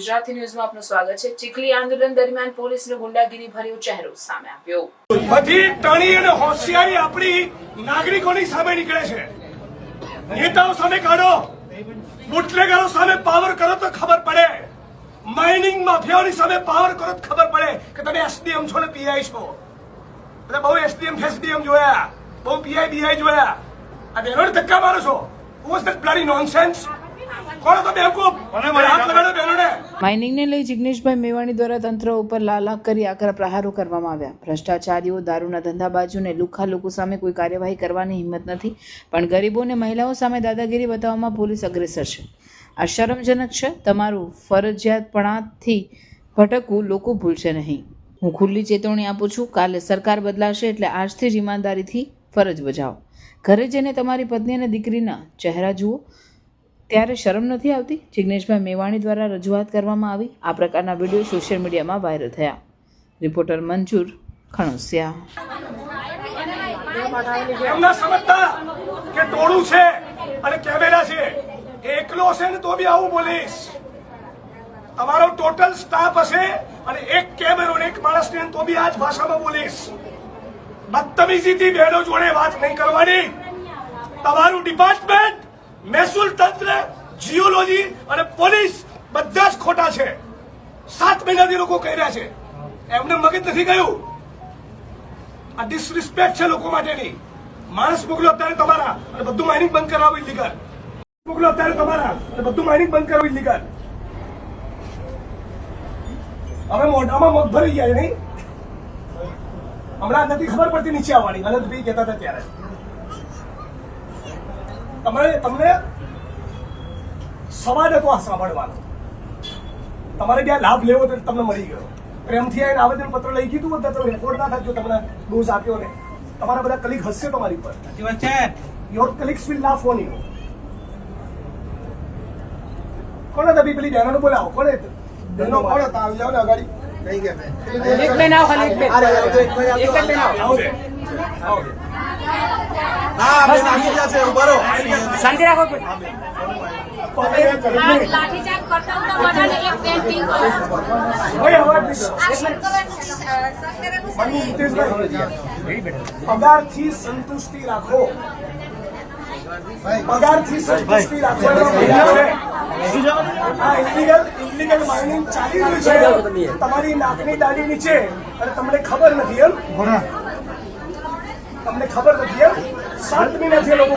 ગુજરાતી ન્યૂઝમાં આપનું સ્વાગત છે. ચીખલી આંદોલન દરમિયાન પોલીસનો ગુંડાગીરી ભર્યો ચહેરો સામે આવ્યો. બધી ટણી અને હોશિયારી આપણી નાગરિકોની સામે નીકળે છે. નેતાઓ સામે કાઢો. બુટલેગરો સામે પાવર કરો તો ખબર પડે. માઇનિંગ માફિયાઓની સામે પાવર કરો તો ખબર પડે કે તમે એસડીએમ છો ને પીઆઈ છો. એટલે બહુ એસડીએમ ફેસડીએમ જોયા. બહુ પીઆઈ બીઆઈ જોયા. આ બેનો ધક્કા મારો છો. વોઝ ધેટ બ્લડી નોનસેન્સ માઇનિંગને લઈ જિગ્નેશભાઈ મેવાણી દ્વારા તંત્ર ઉપર લાલાક કરી આકરા પ્રહારો કરવામાં આવ્યા. ભ્રષ્ટાચારીઓ, દારૂના ધંધાબાજુને લુખા લોકો સામે કોઈ કાર્યવાહી કરવાની હિંમત નથી, પણ ગરીબો અને મહિલાઓ સામે દાદાગીરી બતાવવામાં પોલીસ અગ્રેસર છે. આ શરમજનક છે, તમારું ફરજિયાતપણાથી ભટકવું લોકો ભૂલશે નહીં. હું ખુલ્લી ચેતવણી આપું છું, કાલે સરકાર બદલાશે એટલે આજથી જ ઈમાનદારીથી ફરજ બજાવો. ઘરે જઈને તમારી પત્ની અને દીકરીના ચહેરા જુઓ. ત્યારે શરમ નથી આવતી? જિગ્નેશભાઈ મેવાણી દ્વારા રજૂઆત કરવામાં આવી. આ પ્રકારના વીડિયો સોશિયલ મીડિયામાં વાયરલ થયા. રિપોર્ટર મંજૂર ખણોસિયા. એમના સમજતા કે ટોળું છે અને કેમેરા છે. એકલો હશે ને તો બી આવું બોલીશ. તમારો ટોટલ સ્ટાફ હશે અને એક કેમેરો એક માણસ ને તો બી આ જ ભાષામાં બોલીશ. બદતમીજીથી બહેનો જોડે વાત નહીં કરવાની. તમારું ડિપાર્ટમેન્ટ મહેસૂલ તંત્ર જીઓલોજી અને પોલીસ બધા જ ખોટા છે. સાત મહિનાથી લોકો કહી રહ્યા છે. એમને મગજ નથી ગયું. આ ડિસરિસ્પેક્ટ છે લોકો માટેની. માણસ મોકલો અત્યારે તમારા અને બધું માઇનિંગ બંધ કરાવવું ઇલીગલ મોકલો અત્યારે તમારા અને બધું માઇનિંગ બંધ કરાવવું ઇલીગલ હવે મોઢામાં મગ ભરી ગયા નહીં? હમણાં નથી ખબર પડતી નીચે આવવાની. અનંતભાઈ કહેતા હતા ત્યારે. તમારે તમને સવાલ હતો આ સાંભળવાનો. તમારે ત્યાં લાભ લેવો તો તમને મળી ગયો. પ્રેમથી આવીને આવેદન પત્ર લઈ ગયું હતું તો રેકોર્ડ ના થજો તમને ડોઝ આપ્યો ને. તમારા બધા કલીગ હસશે તમારી પર. Your colleagues will laugh on you કોને દબી પેલી બહેનોને બોલાવો? કોણ બહેનો કોણ હતા? આવી જાવ ને અગાડી. એક બેન આવો ખાલી એક બેન. એક જ બેન આવો. આવો. શાંતિ રાખો. લાઠીચાર્જ કરતા બધાને એક પેન્ટિંગ નીતિશભાઈ, પગારથી સંતુષ્ટિ રાખો. પગારથી સંતુષ્ટિ રાખો. આ ઇલીગલ ઇલીગલ માઇનિંગ ચાલી રહ્યું છે. તમારી નાકની દાઢી નીચે. અને તમને ખબર નથી એમ? ખબર નથી એમ. સાત મહિનાથી લોકો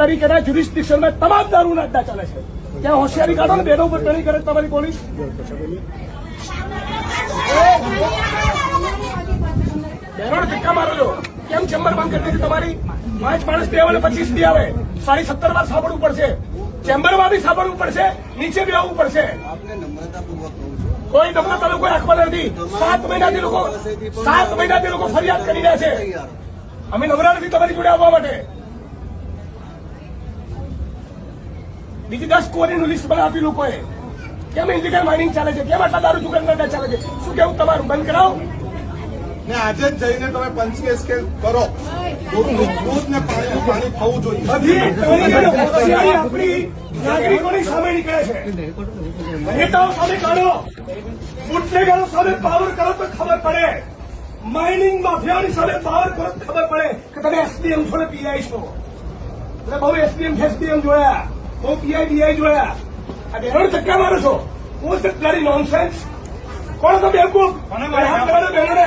તરીકેના જ્યુરિસ્ડિક્શનમાં તમામ દારૂના અડ્ડા ચાલે છે. ત્યાં હોશિયારી કાઢો ને, બેનો ઉપર ટણી કરે તમારી પોલીસ. બેરોડ ધક્કા મારો છો. કેમ ચેમ્બર બંધ કરી દીધી તમારી? પાંચ માણસ બે આવે પચીસ બી આવે. સાડી સત્તર વાર સાંભળવું પડશે. ચેમ્બરમાં બી સાંભળવું પડશે. નીચે બી આવવું પડશે. ફરિયાદ કરી રહ્યા છે. અમે નવરા નથી તમારી જોડે આવવા માટે. બીજી દસ કોરીનું લિસ્ટ મને આપ્યું લોકોએ. કેમ ઇન્ડિકલ માઇનિંગ ચાલે છે? કેમ આટલા દારૂ દુકાન ચાલે છે? શું કેવું તમારું? બંધ કરાવો. ને આજે જ જઈને તમે પંચકેસ કે કરો. દૂધ દૂધ ને પાણીનું પાણી થવું જોઈએ. આપણી નાગરિકોની સામે નીકળે છે. નેતાઓ સામે કાઢો. બુટલેગરો સામે પાવર કરો તો ખબર પડે. માઇનિંગ માફિયાની સામે પાવર કરો તો ખબર પડે કે તમે એસડીએમ છો ને પીઆઈ છો. એટલે બહુ એસડીએમ એસડીએમ જોયા. બહુ પીઆઈ બીઆઈ જોયા. આ બેરોડ ધક્કા મારો છો. હું બ્લડી નોનસેન્સ કોણ તો બેવકૂફ બહેનોને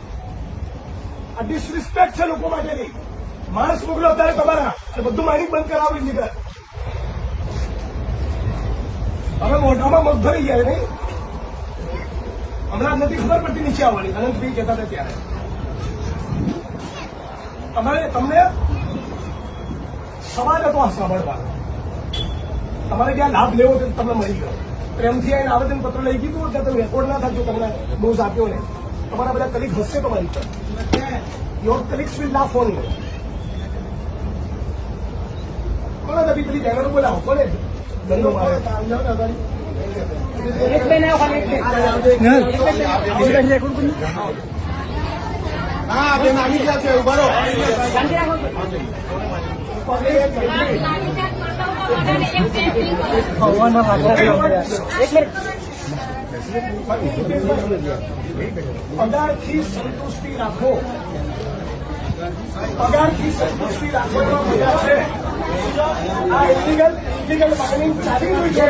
આ ડિસરિસ્પેક્ટ છે લોકો માટેની માણસ મોકલો અત્યારે તમારા. બધું માઇનિંગ બંધ કરાવી ઇલીગલ હવે મોઢામાં મગ ભરી ગયા નહીં હમણાં નથી ખબર પડતી નીચે આવવાની. અનંતભાઈ કહેતા હતા ત્યારે. તમારે તમને સવાલ હતો આ સાંભળવાનો તમારે ત્યાં લાભ લેવો તો તમને મળી ગયો. પ્રેમથી આવીને આવેદનપત્ર લઈ ગયું ત્યાં તમે રેકોર્ડ ના થતું તમને ડોઝ આપ્યો ને. તમારા બધા કલીગ હસશે તમારી પર યોર કલીગ્સ વિલ ના ફોન કોને દબી પેલી બેનર બોલાવો? કોને ધંધો મારે. એક બેન આવો ખાલી એક બેન હા બેન આવી ગયા છે ઊભા રહો. એક મિનિટ. પગારથી સંતુષ્ટિ રાખો. પગારથી સંતુષ્ટિ રાખવાનો મજા છે. આ ઇલીગલ ઇલીગલ બાર્ગેનિંગ ચાલી રહ્યું છે.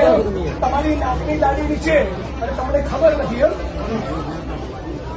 તમારી નાકની દાડી નીચે. અને તમને ખબર નથી